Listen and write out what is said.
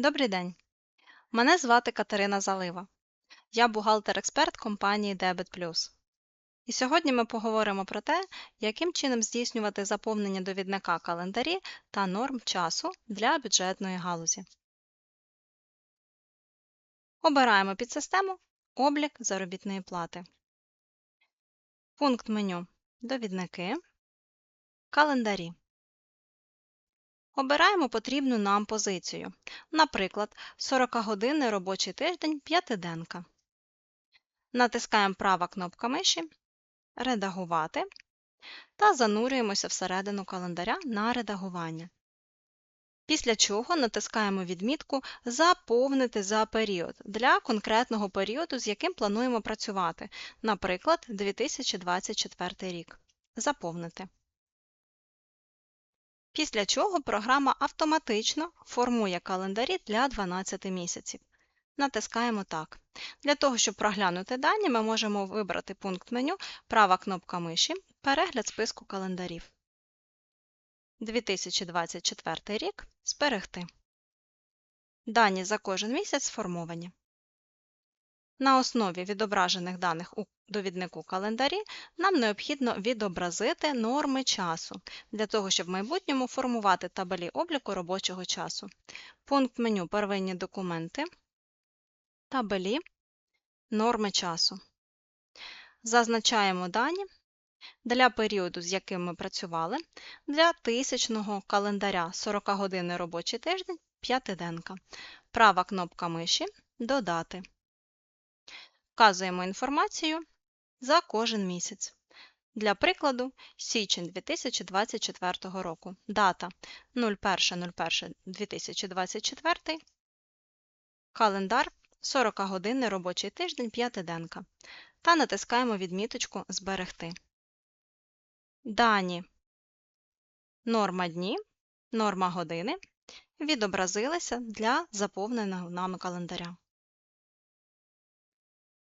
Добрий день. Мене звати Катерина Залива. Я бухгалтер-експерт компанії Debit. І сьогодні ми поговоримо про те, яким чином здійснювати заповнення довідника календарі та норм часу для бюджетної галузі. Обираємо підсистему Облік заробітної плати. Пункт меню Довідники. Календарі. Обираємо потрібну нам позицію, наприклад, 40-годинний робочий тиждень п'ятиденка. Натискаємо права кнопка миші Редагувати та занурюємося всередину календаря на редагування. Після чого натискаємо відмітку Заповнити за період для конкретного періоду, з яким плануємо працювати, наприклад, 2024 рік. Заповнити. Після чого програма автоматично формує календарі для 12 місяців. Натискаємо Так. Для того, щоб проглянути дані, ми можемо вибрати пункт меню права кнопка миші Перегляд списку календарів. 2024 рік Зберегти. Дані за кожен місяць сформовані. На основі відображених даних у довіднику календарі нам необхідно відобразити норми часу для того, щоб в майбутньому формувати табелі обліку робочого часу. Пункт меню Первинні документи, табелі, норми часу. Зазначаємо дані для періоду, з яким ми працювали, для тисячного календаря 40-годинний робочий тиждень п'ятиденка. Права кнопка миші Додати. Вказуємо інформацію за кожен місяць. Для прикладу, січень 2024 року. Дата 01.01.2024. Календар 40-годинний робочий тиждень п'ятиденка. Та натискаємо відміточку Зберегти. Дані норма дні, норма години відобразилися для заповненого нами календаря.